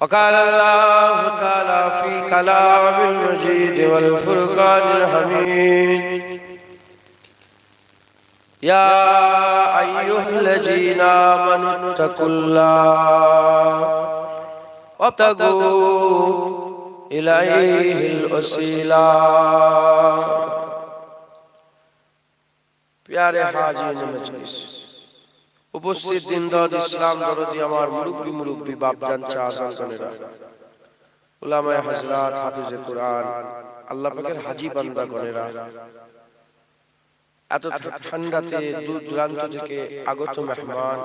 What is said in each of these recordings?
وقال الله تعالى في كلام المجيد والفرقان الحميد. يا أيها الذين آمنوا اتقوا الله وابتغوا إليه الوسيلة. يا हाजी मजलिस উপস্থিত দিনদাদ ইসলাম দরদি আমার মুরব্বী মুরব্বী বাপজান চা আসানরা উলামায়ে হযরত হাফিজে কোরআন। আল্লাহ পাকের হাজী বান্দা এত ঠান্ডাতে দূর দূরান্ত থেকে আগত মেহমান।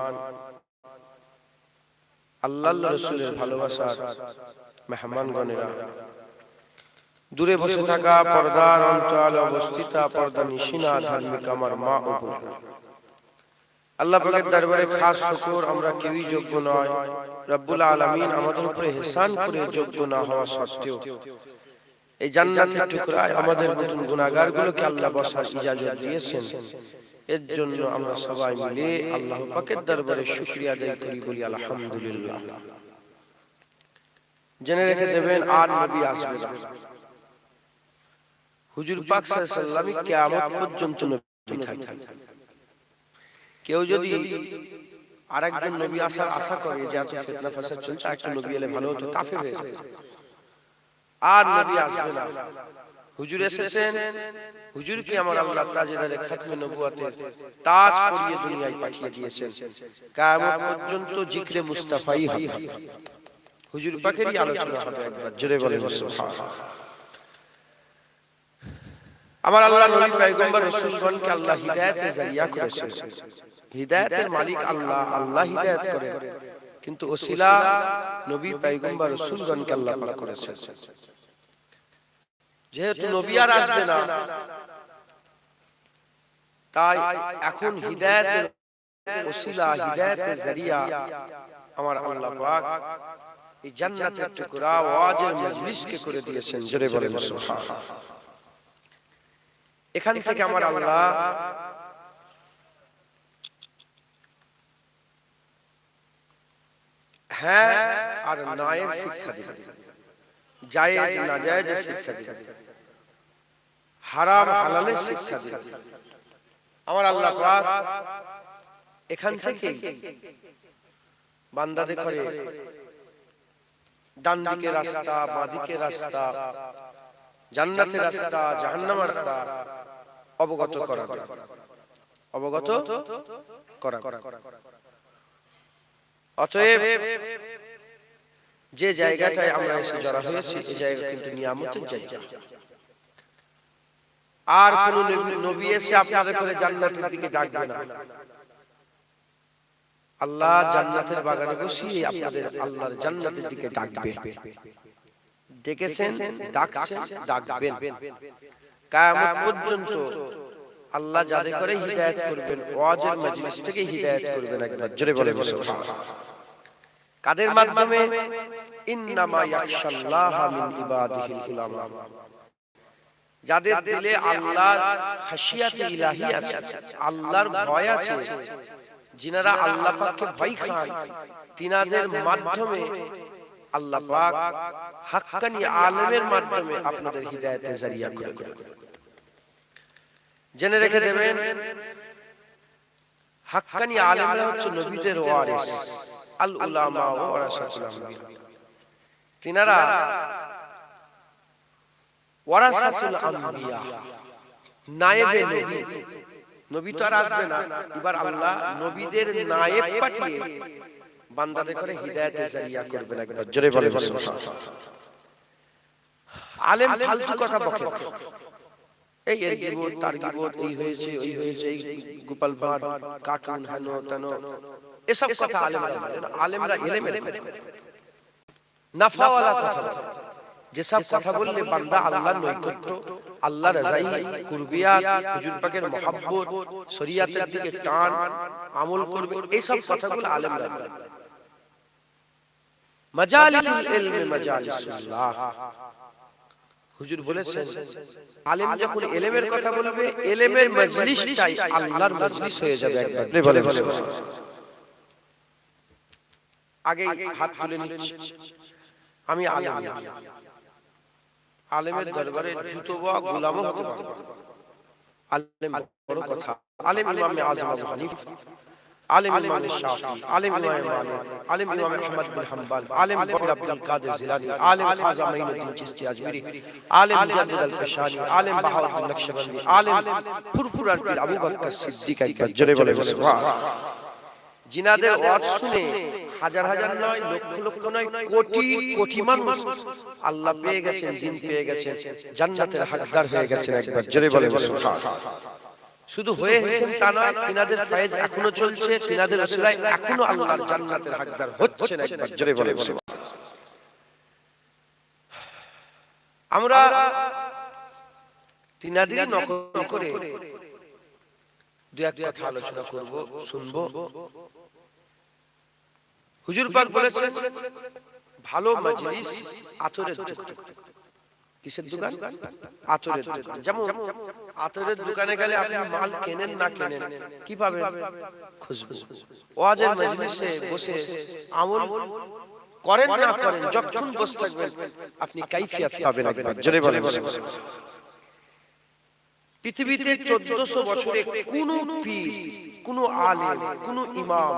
আল্লাহ রসুলের ভালোবাসার মেহমান গণেরা দূরে বসে থাকা পর্দার অঞ্চলে অবস্থিত পর্দা নিশিনা ধার্মিক আমার মা ও আল্লাহ পাকের দরবারে খাস শুকর আমরা কেউই যোগ্য নয়। রব্বুল আলামিন আমাদের উপরে হেসান করে যোগ্য না হওয়া সত্ত্বেও। এই জান্নাতের টুকরায় আমাদের নতুন গুনাহগারগুলোকে আল্লাহ বসার ইজাজত দিয়েছেন। এর জন্য আমরা সবাই মিলে আল্লাহ পাকের দরবারে শুকরিয়া আদায় করি বলি আলহামদুলিল্লাহ। জেনে রেখে দেবেন আর নবী আসবে না। হুজুর পাক সাল্লাল্লাহু আলাইহি কিয়ামত পর্যন্ত নবী থাকবেন। কেউ যদি আরেকজন নবী আসার আশা করে যে এত ফিতনা ফাসাদ চলছে একটা নবী এলে ভালো হতো কাফের হয়ে যাবে। আর নবী আসবে না। হুজুর এসেছেন হুজুরকে আমার আল্লাহ তাজেদারে খাতমে নবুয়াতের তাজ পরিয়ে দুনিয়ায় পাঠিয়ে দিয়েছেন। কিয়ামত পর্যন্ত জিকরে মুস্তাফাই হবে। হুজুর পাকেরই আলোচনা হবে একবার জোরে বলেন সুবহানাল্লাহ আমার আল্লাহ নবী পয়গম্বর রাসূলগণকে আল্লাহ হিদায়াতের জারিয়া করেছেন। হিদায়াতের মালিক আল্লাহ আল্লাহ হিদায়াত করে। কিন্তু ওসিলা নবী পয়গম্বর রাসূলগণকে আল্লাহ পাক করেছেন। যেহেতু নবী আর আসবে না তাই এখন হিদায়াতের ওসিলা হিদায়াতের জারিয়া আমার আল্লাহ পাক এই জান্নাতের টুকরা ওয়াজের মজলিসকে করে দিয়েছেন। জোরে বলেন সুবহানাল্লাহ। এখান থেকে আমার আল্লাহ হ্যাঁ আর নায়ের শিক্ষা দিবেন জায়েজ না জায়েজের শিক্ষা দিবেন হারাম হালালের শিক্ষা দিবেন আমার আল্লাহ পাক এখান থেকে বান্দাদের করে ডান দিকে রাস্তা বাঁ দিকে রাস্তা জান্নাতের রাস্তা জাহান্নামের রাস্তা অবগত করা অবগত করা অতএব যে জায়গাটায় আমরা এসে জড়া হয়েছি এই জায়গা কিন্তু নিয়ামতের জায়গা। আর কোন নবী এসে আপনাদের করে জান্নাতের দিকে ডাকবে না। আল্লাহ জান্নাতের বাগানে বসিয়ে আপনাদের আল্লাহর জান্নাতের দিকে ডাকবে। ডেকেছেন ডাকছেন ডাকবেন। কিয়ামত পর্যন্ত আল্লাহ যাদের করে হিদায়াত করবেন ওয়াজের মজলিস থেকে হিদায়াত করবেন একবার। জোরে বলে সুবহানাল্লাহ। কাদের মাধ্যমে? ইন্নামা ইয়াখশাল্লাহ মিন ইবাদিহিল উলামা যাদের দিলে আল্লাহর খাশিয়াতে ইলাহি আছে আল্লাহর ভয় আছে যিনারা আল্লাহ পাককে ভয় খান তিনাদের মাধ্যমে আল্লাহ পাক হাক্কানি আলেমের মাধ্যমে আপনাদের হিদায়াতে জারিয়া করে জেনে রেখে দেবেন, হাক্কানি আলেমরা হচ্ছে নবীদের ওয়ারিস আল উলামা ও ওয়ারাসাতুল আম্বিয়া। তিনারা ওয়ারাসাতুল আম্বিয়া, নায়েবে নবী। নবী তো আর আসবে না। এবার আল্লাহ নবীদের নায়েব পাঠিয়ে বান্দাদের করে হিদায়াতে জারিয়া করবেন একবার। জোরে বলে আলেম ফালতু কথা বকে। এই এর গিবত তার গিবত এই হয়েছে ওই হয়েছে এই গোপাল ভাট কার্টুন হেন তেন। এসব কথা আলেমরা বলে না। আলেমরা এলেমের কথা নাফাওয়ালা কথা যেসব কথা বললে বান্দা আল্লাহর নৈকট্য আল্লাহ রাজাই কুরবিয়াত হুজুর পাকের মহব্বত শরিয়াতের দিকে টান আমল করবে। এইসব কথাগুলো আলেমরা বলে। মাজালিসুল ইলমে। মাজালিসুল্লাহ। হুজুর বলেছেন আলেম যখন এলেমের কথা বলবে এলেমের মজলিসটাই আল্লাহর মজলিস হয়ে যাবে একবার। বলে বলে? আগে হাত তুলে নিচ্ছি আমি আলেম। আলেমের দরবারে জুতো বা গোলামও হতে পারব। আলেম বড় কথা। আলেম ইমাম আজম আবু হানিফা। আলেম ইমাম শাফি আলেম ইমাম মালিক আলেম ইমাম আহমদ বিন হাম্বল আলেম বকর আব্দুল কাদের জিলানী আলেম খাজা মাইনুদ্দিন চিশতি আজমিরি আলেম মুজাদ্দিদ আল ফিশানি আলেম বাহাউদ্দিন নকশবন্দি আলেম ফুরফুরার পীর আবু বকর সিদ্দিক একবার জোরে বলে সুবহান। জিনাদের ওয়াজ শুনে হাজার হাজার নয় লক্ষ লক্ষ নয় কোটি কোটি মানুষ আল্লাহ পেয়ে গেছেন দিন পেয়ে গেছেন জান্নাতের হকদার হয়ে গেছেন একবার জোরে বলে সুবহান। শুধু হয়ে গেছেন তা নয় তিনাদের ফয়েজ এখনও চলছে তিনাদের ওসিলায় এখনও আল্লাহর জান্নাতের হকদার হচ্ছেন একবার জোরে বলে আমরা তিনাদেরই নকল করে দু এক কথা আলোচনা করব শুনব। হুজুর পাক বলেছেন ভালো মাজলিস আতরের দোকান কিসের দোকান? আতরের দোকান। যেমন আতরের দোকানে গেলে আপনি মাল কেনেন না কেনেন। কি পাবেন খুশবু। ওয়াজের মজলিসে বসে আমল করেন না করেন যখন বসে থাকবেন আপনি কাইফিয়াত পাবেন একবার। জোরে বলে পৃথিবীতে চোদ্দশো বছরে কোন পীর কোন আলেম, কোন ইমাম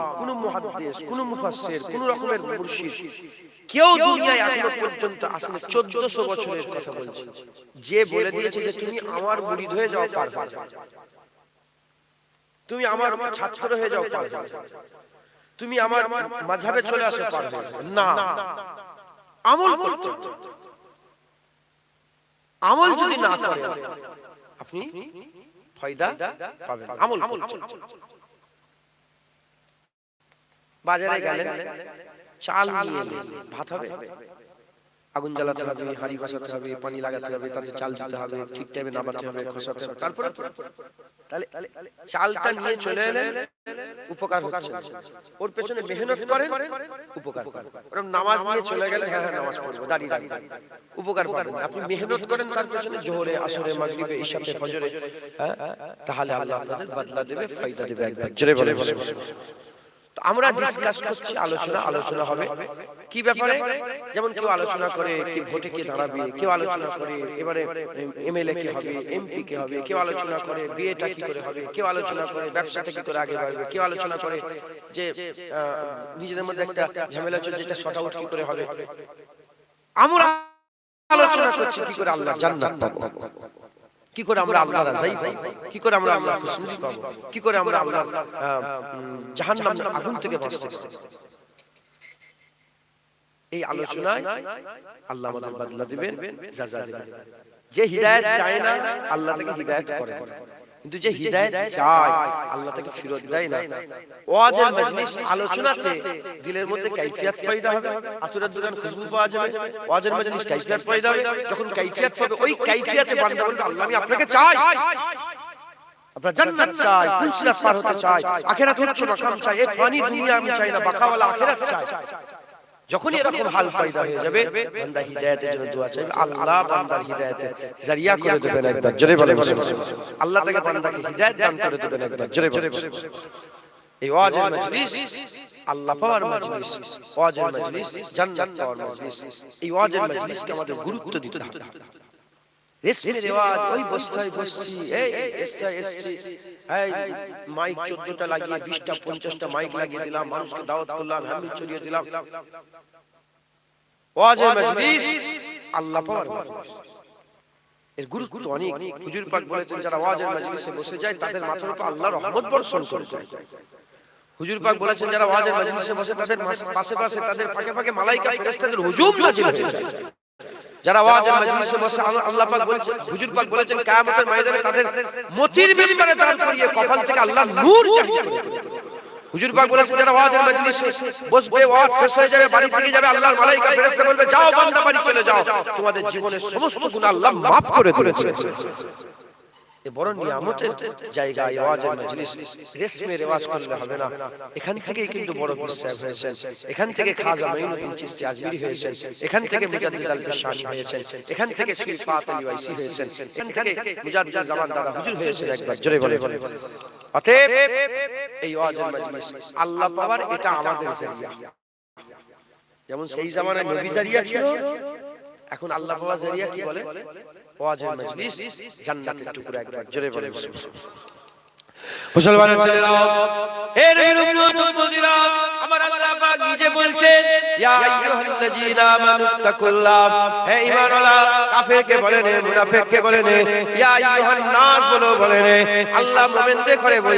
মুফাসসির রকমের মুর্শিদ কেউ দুনিয়ায় এখনও পর্যন্ত আসলে চোদ্দশো বছরের কথা বলছে। যে বলে দিয়েছে যে তুমি আমার মুরিদ হয়ে যাও, পার তুমি আমার ছাত্র হয়ে যাও, পার তুমি আমার মাঝাবে চলে আসো, পার না। আমল করতে। আমল যদি না করে আপনি ফায়দা পাবেন। আমল। বাজারে গেলেন চাল নিয়ে এলেন। ভাত হবে? আগুন জ্বালাতে হবে হাড়ি বসাতে হবে পানি লাগাতে হবে তাতে চাল দিতে হবে ঠিক টাইমে নামাতে হবে খসাতে হবে। তারপরে তাহলে চালটা নিয়ে চলে এলেন উপকার হচ্ছে। ওর পেছনে মেহনত করেন উপকার করেন। ওরকম নামাজ নিয়ে চলে গেলে হ্যাঁ হ্যাঁ নামাজ পড়ব দাঁড়িয়ে দাঁড়িয়ে উপকার পাবেন। আপনি মেহনত করেন তার পেছনে জোহরে আসরে মাগরিবে ইশাতে ফজরে হ্যাঁ তাহলে আল্লাহ আপনাদের বদলা দেবে ফায়দা দেবে একবার। জোরে বলে বলে তো আমরা ডিসকাস করছি আলোচনা আলোচনা হবে। কি ব্যাপারে? যেমন কেউ আলোচনা করে কি ভোটে কে দাঁড়াবে কেউ আলোচনা করে এবারে এমএলএ কে হবে এমপি কে হবে কেউ আলোচনা করে বিয়েটা কি করে হবে কেউ আলোচনা করে ব্যবসাটা কি করে আগে বাড়বে কেউ আলোচনা করে যে আহ, নিজেদের মধ্যে একটা ঝামেলা চলছে যেটা শর্ট আউট কি করে হবে? আমরা আলোচনা করছি কি করে আল্লাহ জান্নাত পাবো। কি করে আমরা আল্লাহ রাজাই পাবো? কি করে আমরা আল্লাহ খুশনুদি পাবো? কি করে আমরা আল্লাহ জাহান্নাম আগুন থেকে বাঁচতে পারব এই আলোচনায় আল্লাহ আমাদের বদলা দিবেন যা যা দিবেন। যে হিদায়াত চায় না আল্লাহ তাকে হিদায়াত করে। কিন্তু যে হিদায়াত চায় আল্লাহ তাকে ফিরত দেয় না। ওয়াজের মজলিস আলোচনাতে দিলের মধ্যে কাইফিয়াত পয়দা হবে। আতুরের দোকান খুশবু পাওয়া যাবে। ওয়াজের মজলিস কাইফিয়াত পয়দা হবে। যখন কাইফিয়াত পাবে ওই কাইফিয়াতে বান্দা বলবে আল্লাহ আমি আপনাকে চাই। আপনার জান্নাত চাই ফুলসিরাত পার হতে চাই। আখিরাত হচ্ছে মাকাম চাই। এই ফানি দুনিয়া আমি চাই না বাকাওয়ালা আখিরাত চাই। যখনই এরকম হাল পয়দা হয়ে যাবে বান্দা হিদায়াতের জন্য দোয়া চাইবে। আল্লাহ বান্দার হিদায়াতে জারিয়া করে দেবেন একবার। জোরে বলে আল্লাহ তাকে বান্দাকে হিদায়াত দান করে দেবেন একবার। জোরে বলে এই ওয়াজের মজলিস আল্লাহ পাওয়ার মজলিস ওয়াজের মজলিস জান্নাত পাওয়ার মজলিস। এই ওয়াজের মজলিসকে আমাদের গুরুত্ব দিতে হবে। রেস্টের রেওয়াজ ওই বস্তায় বসছি এই এসটায় এসছি এই মাইক চোদ্দটা লাগিয়ে বিশটা পঞ্চাশটা মাইক লাগিয়ে দিলাম মানুষকে দাওয়াত করলাম হ্যামিদ ছড়িয়ে দিলাম ওয়াজের মজলিস আল্লাহ পাওয়ার এর গুরুত্ব অনেক হুজুর পাক বলেছেন যারা ওয়াজের মজলিসে বসে যায় তাদের মাথার উপর রহমত বর্ষণ করে যায় হুজুর পাক বলেছেন যারা ওয়াজের মজলিসে বসে তাদের পাশে পাশে তাদের ফাঁকে ফাঁকে মালাইকা ফেরেশতাদের হুজুম নাজিল হয়ে যায় যারা ওয়াজের মজলিসে বসে আল্লাহ- পাক বলেছেন হুজুর পাক বলেছেন কিয়ামতের ময়দানে তাদের মতির মিম্বারে দাঁড় করিয়ে কপাল থেকে আল্লাহ নূর জারি। হুজুর পাক বলেছেন যারা ওয়াজের মজলিসে বসবে ওয়াজ শেষ হয়ে যাবে বাড়ি থেকে যাবে আল্লাহর মালাইকা ফেরেশতা বলবে যাও বান্দা বাড়ি চলে যাও। তোমাদের জীবনের সমস্ত গুনাহ আল্লাহ maaf করে দিয়েছে। বড় নিয়ামতের জায়গা এই মজলিস রেশমে রেওয়াজ করলে হবে না। এখান থেকেই কিন্তু বড় পীর সাহেব হয়েছেন। এখান থেকে খাজা মাইনুদ্দিন চিশতি আজমিরি হয়েছেন। এখান থেকে মুজাদ্দিদ আল পেশানি হয়েছেন। এখান থেকে শ্রী ফাত আলী ওয়াইসি হয়েছেন। এখান থেকে মুজাদ্দিদ জামান দাদা হুজুর হয়েছেন একবার। জোরে বলে অতএব এই ওয়াজের মজলিস আল্লাহ পাওয়ার এটা আমাদের জায়গা যেমন সেই জামানায় নবী জারিয়া ছিল এখন আল্লাহ জারিয়া কি বলে? ওয়াজের মজলিস জান্নাতের টুকরা একবার জোরে বলে মুসলমানের ছেলেরা আমার আল্লাহ পাক নিজে বলছেন ইয়া আইয়ুহাল্লাযীনা হে ঈমানওয়ালা কাফেরকে বলে নে মুনাফিককে বলে নে। ইয়া আইয়ুহান নাস বলো বলে নে। আল্লাহ মুমিনদের করে বলে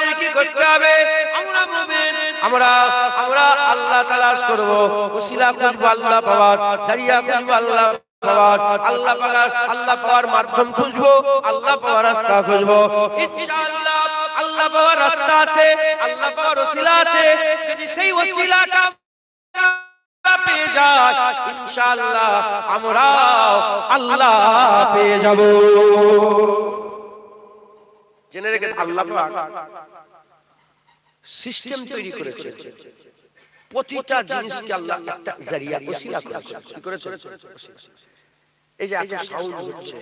আমাদের কি করতে হবে। আমরা মুমিন, আমরা আমরা আল্লাহ তালাশ করব। খুঁজবো আল্লাহ পাওয়ার, জারিয়া আল্লাহ আল্লাহ পাওয়ার আল্লাহ পাওয়ার মাধ্যম খুঁজবো, আল্লাহ পাওয়ার রাস্তা খুঁজবো। ইনশাআল্লাহ আল্লাহ পাওয়ার রাস্তা আছে, আল্লাহ পাওয়ার ওসিলা আছে। যদি সেই ওসিলাটা পেয়ে যায় আমরা আল্লাহ পেয়ে যাব। জেনে রেখে আল্লাহ সিস্টেম তৈরি করেছে। প্রতিটা জিনিসকে আল্লাহ একটা জারিয়া ওসিলা করেছে। কি করেছে? এই যে এত সাউন্ড হচ্ছে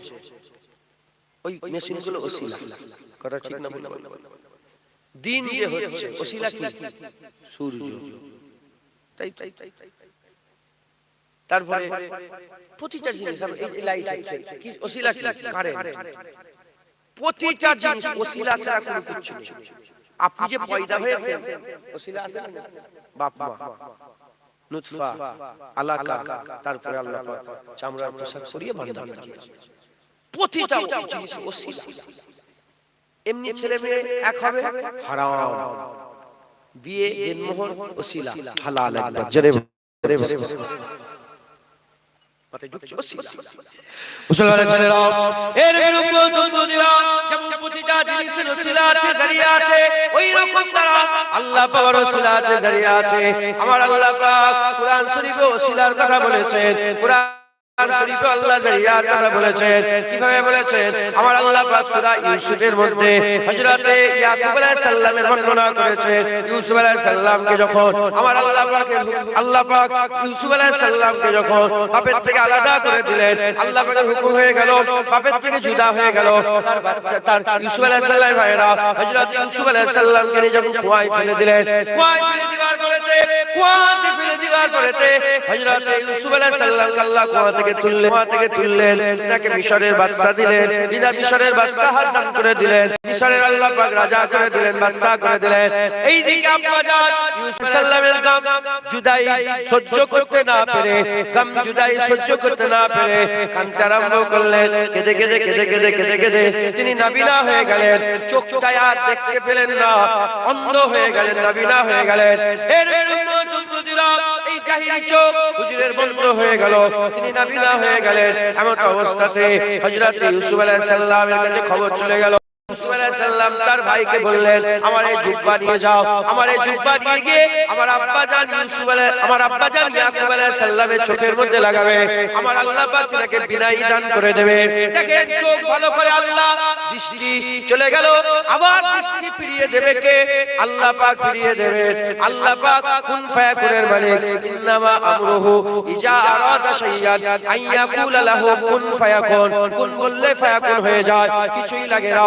ওই মেশিনগুলো ওসিলা। কথা ঠিক না বললাম দিন যে হচ্ছে ওসিলা কি? সূর্য। তাই তাই তাই তারপরে প্রতিটা জিনিস এই লাইট কি ওসিলা কি? কারেন্ট প্রতিটা জিনিস ওসিলা ছাড়া কোনো কিছু নেই। আপনি যে পয়দা হয়েছে ওসিলা আছে বাপ মা নুতফা আলাকা তারপরে আল্লাহ পাক চামড়ার পোশাক পরিয়ে বান্ধা প্রতিটা জিনিস ওসিলা এমনি ছেলে মেয়ে এক হবে হারাম। বিয়ে জন্মোহর ওসিলা। হালাল একবার। জোরে জোরে মুসলমানের ছেলেরা এর বিরুদ্ধে তন্ত্রীরা যেমন প্রতিটা জিনিসের ওসিলা আছে জারিয়া আছে ওই রকম তারা আল্লাহ পাওয়ার ওসিলা আছে জারিয়া আছে। আমার আল্লাহ পাক কুরআন শরীফে ওসিলার কথা বলেছেন। কুরআন আল্লাহ সালামের হুকুম হয়ে গেল, বাপের থেকে জুদা হয়ে গেল। তার ইউসুফ আলাইহিস সালাম ভাইরা হযরত ইউসুফ আলাইহিস সালামকে যখন কুয়ায় ফেলে দিলেন কুয়ায় ফেলে দেওয়ার পরেতে কুয়াতে ইউসুফ আলাইহিস সালামকে আল্লাহ কুয়া থেকে তুললেন কুয়া থেকে তুললেন তাকে মিশরের বাদশা দিলেন বিনা মিশরের বাদশা হাত দান করে দিলেন, মিশরের আল্লাহ পাক রাজা করে দিলেন বাদশা করে দিলেন। এই দিকে আব্বা জান ইউসুফ সাল্লামের গাম জুদাই সহ্য করতে না পেরে, গাম জুদাই সহ্য করতে না পেরে কাঁদতে আরম্ভ করলেন, কেঁদে কেঁদে কেঁদে কেঁদে কেঁদে কেঁদে তিনি নাবিনা হয়ে গেলেন চোখটায় আর দেখতে পেলেন না, অন্ধ হয়ে গেলেন নাবিনা হয়ে গেলেন। এর হয়ে গেলেন। এমন অবস্থাতে হযরত ইউসুফ আলাইহিস সালামের কাছে খবর চলে গেল। তার ভাইকে বললেন, আমার এই জুব্বা নিয়ে যাও, আমার এই জুব্বা নিয়ে গিয়ে আমার আব্বা জান ইউসুফ আমার আব্বা জান ইয়াকুব আলাইহিস সালামের চোখের মধ্যে লাগাবে, আমার আল্লাহ পাক তাকে বিনাই দান করে দেবে। দেখেন চোখ ভালো করে আল্লাহ দৃষ্টি চলে গেল, আবার দৃষ্টি ফিরিয়ে দেবে কে? আল্লাহ পাক ফিরিয়ে দেবেন আল্লাহ পাক কুন ফায়াকুনের মালিক, ইন্নামা আমরুহু ইজা আরাদা শাইয়ান আইয়াকুলা লাহু কুন ফায়াকুন। কুন বললে ফায়াকুন হয়ে যায়, কিছুই লাগে না।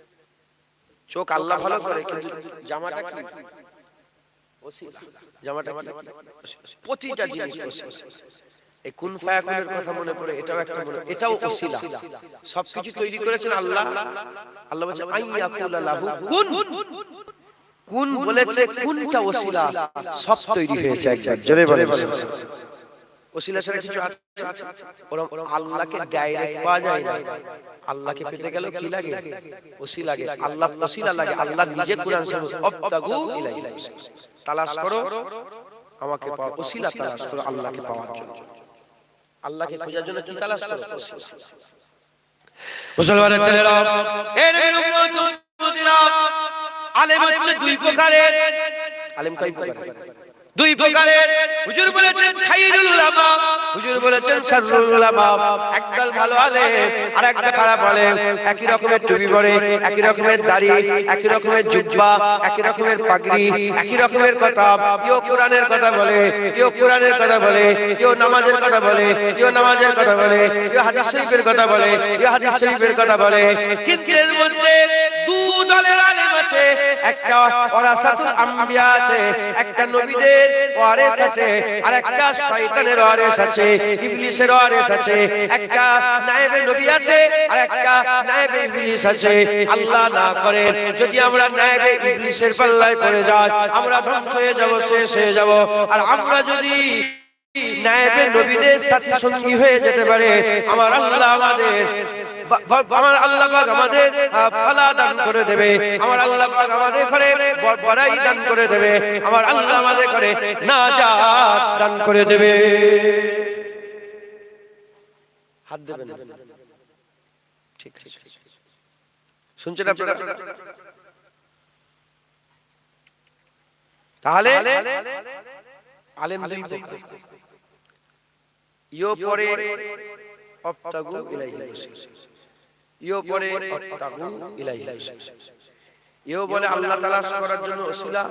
চোখ আল্লাহ ভালো করে কিন্তু জামাটা কি? জামাটা প্রতিটা জিনিস এই কুন ফায়াকুনের কথা মনে পড়ে এটাও একটা মনে এটাও ওসিলা। সবকিছু তৈরি করেছেন আল্লাহ। আল্লাহ। বলছে আইয়াকুলা লাহু কুন? কুন। বলেছে কোনটা ওসিলা? সব তৈরি হয়েছে একবার জোরে বলে ওসিলা ছাড়া কিছু আছে? ওরম আল্লাহকে ডাইরেক্ট পাওয়া যায় না। আল্লাহকে পেতে গেল কি লাগে? ওসি লাগে। আল্লাহ ওসিলা লাগে। আল্লাহ নিজে কোরআন শরীফ অবতাগু ইলাইহি তালাশ করো। আমাকে পাও ওসিলা তালাশ করো। আল্লাহকে পাওয়ার জন্য। আল্লাহকে খোঁজার জন্য কি তালাশ করো? ওসিলা মুসলমানের ছেলেরা এর উম্মত উম্মতিরা আলেম হচ্ছে দুই প্রকারের। আলেম কয় প্রকারের? দুই প্রকারের। হুজুর বলেছেন খাইরুল উলামা। হুজুর বলেছেন শাররুল উলামা। একদল ভালো আলেম আর একটা খারাপ আলেম একই রকমের টুপি পরে, একই রকমের দাড়ি, একই রকমের জুব্বা, একই রকমের পাগড়ি, একই রকমের কথা। ইও কোরআনের কথা বলে ইও কোরআনের কথা বলে ইও নামাজের কথা বলে ইও নামাজের কথা বলে ইও হাদিস শরীফের কথা বলে ইও হাদিস শরীফের কথা বলে। কিন্তু এর মধ্যে দু একটা ওরাসাতুল আম্বিয়া আছে, একটা নবীদের আছে আর একটা শয়তানের আছে, ইবলিসের আছে, একটা নায়েবে নবী আছে আর একটা নায়েবে ইবলিস আছে। আল্লাহ না করে যদি আমরা নায়েবে ইবলিসের পাল্লায় পড়ে যাই, আমরা ধ্বংস হয়ে যাব, শেষ হয়ে যাব। আর আমরা যদি নায়েবে নবীদের সাথে সঙ্গী হয়ে যেতে পারে, আমার আল্লাহ আমাদের আমার আল্লাহ আমাদের ফালা দান করে দেবে। আমার আল্লাহ আমাদের ঘরে বড়াই দান করে দেবে। আমার আল্লাহ আমাদের ঘরে নাজাত দান করে দেবে। হাত দেবেন ঠিক আছে। শুনছেন আপনারা? তাহলে আলেম দুই প্রকার। ইও পরে অফতাগু ইলাইহি ইও পরে অফতাগু ইলাইহি ইও বলে আল্লাহ তালাশ করার জন্য ওসিলা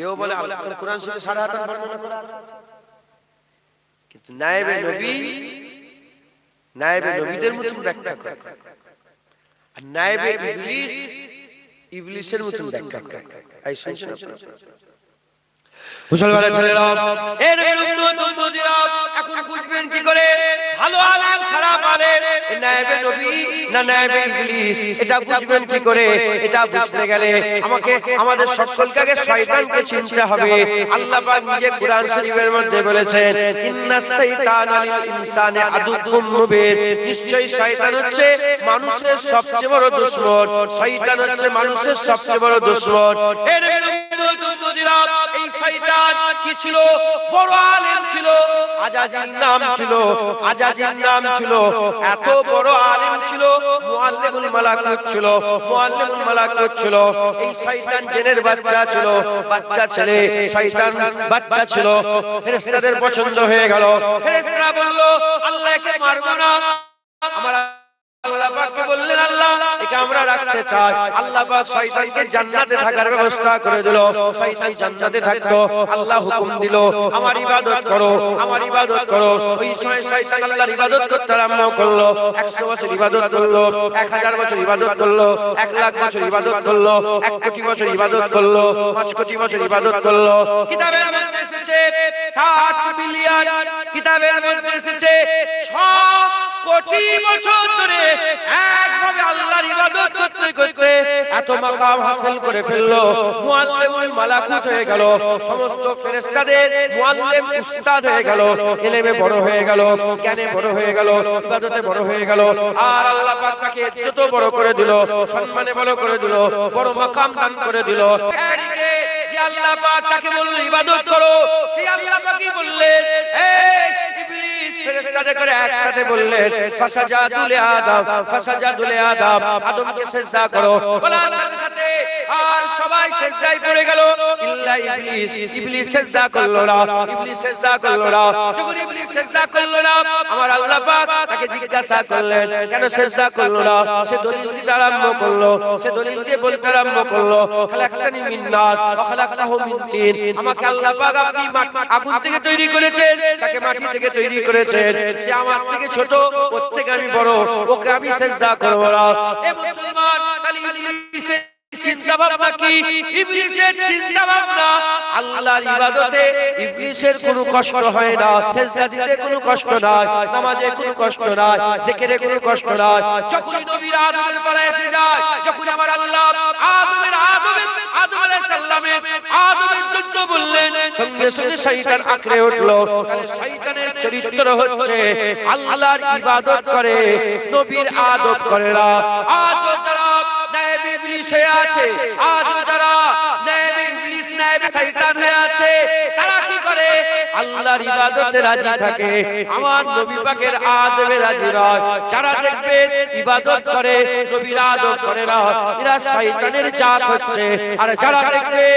ইও বলে আল্লাহ কোরআন শরীফে সাড়ে হাত বর্ণনা করা আছে। কিন্তু নায়েবে নবী নায়েবে নবীদের মতন ব্যাখ্যা করে। আর নায়েবে ইবলিস ইবলিসের মতন ব্যাখ্যা করে। এই শুনছেন আপনারা মুসলমানের ছেলেরা এর বিরুদ্ধে উম্মতিরা এখন বুঝবেন কি করে? ভালো আলেম, খারাপ আলেম। নায়েবে নবী না নায়েবে ইবলিস? এটা বুঝবেন কি করে? এটা বুঝতে গেলে আমাকে, আমাদের সকলকে আগে শয়তানকে চিনতে হবে। আল্লাহ পাক নিজে কোরআন শরীফের মধ্যে বলেছেন শাইতানা আদুউম মুবিন। নিশ্চয়ই শয়তান হচ্ছে মানুষের সবচেয়ে বড় দুশমন। শয়তান হচ্ছে মানুষের সবচেয়ে বড় দুশমন। কি ছিল? বড় নাম ছিল আজাজির নাম ছিল, এত বড় আলেম ছিল, মুআল্লিমুল মালাকুত ছিল, মুআল্লিমুল মালাকুত ছিল। এই শয়তান জেনের বাচ্চা ছিল, বাচ্চা ছেলে, শয়তান বাচ্চা ছিল। ফেরেশতাদের পছন্দ হয়ে গেল। ফেরেশতারা বলল, আল্লাহকে মারবো না। আমার আল্লাহ পাককে বললেন, আল্লাহ, একে ইবাদত করল। 100 বছর ইবাদত করল 1000 বছর ইবাদত করল 1 লাখ বছর ইবাদত করল 1 কোটি বছর ইবাদত করল 5 কোটি বছর ইবাদত কিতাবের মধ্যে এসেছে 7 বিলিয়ন। কিতাবের মধ্যে এসেছে 6 কোটি বছর ধরে একভাবে আল্লাহর ইবাদত করতে করতে এত মাকাম হাসিল করে ফেলল। মুআল্লিমুল মালাকুত হয়ে গেল। সমস্ত ফেরেশতাদের মুআল্লিম উস্তাদ হয়ে গেল। ইলমে বড় হয়ে গেল, জ্ঞানে বড় হয়ে গেল, ইবাদতে বড় হয়ে গেল। আর আল্লাহ পাক তাকে ইজ্জত বড় করে দিল, সম্মানে বড় করে দিল, বড় মাকাম দান করে দিল। যে আল্লাহ পাক তাকে বলল, ইবাদত করো। সেই আল্লাহ পাকই বললেন, এই ফেরেশতাদের করে একসাথে বললেন ফাসাজাদুল আদম ফাসাজাদুল আদম আদমকে সিজদা করো। বলার সাথে সাথে সবাই সিজদায় পড়ে গেল। ইল্লা ইবলিস ইবলিস সিজদা করল না। ইবলিস সিজদা করল না। যখন ইবলিস সিজদা করল না, আমার আল্লাহ পাক তাকে জিজ্ঞাসা করলেন, কেন সিজদা করল না? সে দলিল দিতে আরম্ভ করল, সে দলিল দিয়ে বলতে করল, খালাকতানি ওয়া খালাকতাহু মিন তিন। আমাকে আল্লাহ পাক আপনি আগুন থেকে তৈরি করেছেন, তাকে মাটি থেকে তৈরি করেছেন। সে আমার থেকে ছোট, ওর থেকে আমি বড়, ওকে আমি সিজদা করব না। এ মুসলমান, তাহলে ইবলিসের চিন্তা ভাবনা কি? ইবলিসের চিন্তা ভাবনা আল্লাহর ইবাদতে ইবলিসের কোনো কষ্ট হয় না সেজদা দিতে কোনো কষ্ট নাই, নামাজে কোনো কষ্ট নাই, জিকিরে কোনো কষ্ট নাই। যখন নবীর আদমের পালা এসে যায় যখন আমার আল্লাহ আদমের আদমের আদম আলাইহিস সালামের আদমের জন্য বললেন, সঙ্গে সঙ্গে শয়তান আঁকড়ে উঠল। তাহলে শয়তানের চরিত্র হচ্ছে, আল্লাহর ইবাদত করে, নবীর আদব করে না। ইবলিস হয়ে আছে। আজ যারা তারা কি করে? আল্লাহর ইবাদতে রাজি থাকে। আমার নবী আদবে রাজি নয়। যারা দেখবে ইবাদত করে, নবীর আদব করে না, এরা শয়তানের হচ্ছে। আর যারা দেখবে